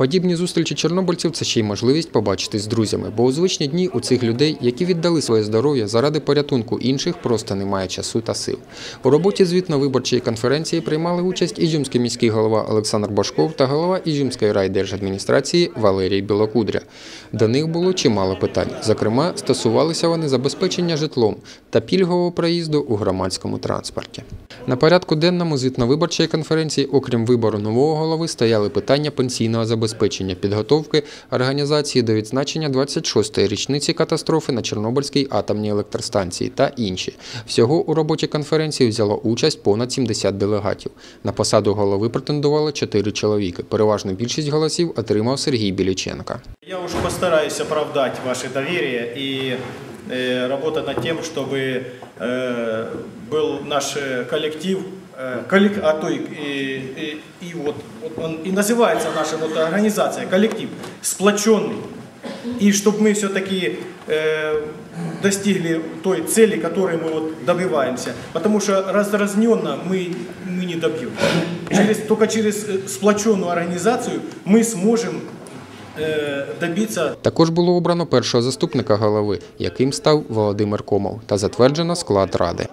Подібні зустрічі чорнобильців це ще й можливість побачитись з друзями, бо у звичні дні у цих людей, які віддали своє здоров'я заради порятунку інших, просто немає часу та сил. У роботі звітно-виборчої конференції приймали участь Ізюмський міський голова Олександр Башков та голова Ізюмської райдержадміністрації Валерій Білокудря. До них було чимало питань. Зокрема, стосувалися вони забезпечення житлом та пільгового проїзду у громадському транспорті. На порядку денному звітно-виборчої конференції, окрім вибору нового голови, стояли питання пенсійного забезпечення, підготовки організації до відзначення 26-ї річниці катастрофи на Чорнобильській атомній електростанції та інші. Всього у роботі конференції взяло участь понад 70 делегатів. На посаду голови претендували 4 чоловіки. Переважну більшість голосів отримав Сергій Біліченка. Я уж постараюсь оправдать ваше доверие и э, работать над тем, чтобы э, был наш э, коллектив, коллек- а то и, и, и- и вот, вот он и называется наша вот организация, коллектив, сплоченный. И чтобы мы все-таки э, достигли той цели, которой мы вот добиваемся. Потому что раздразненно мы, мы не добьем. Через, только через сплоченную организацию мы сможем э, добиться Також було обрано першого заступника голови, яким став Володимир Комов, та затверджено склад ради.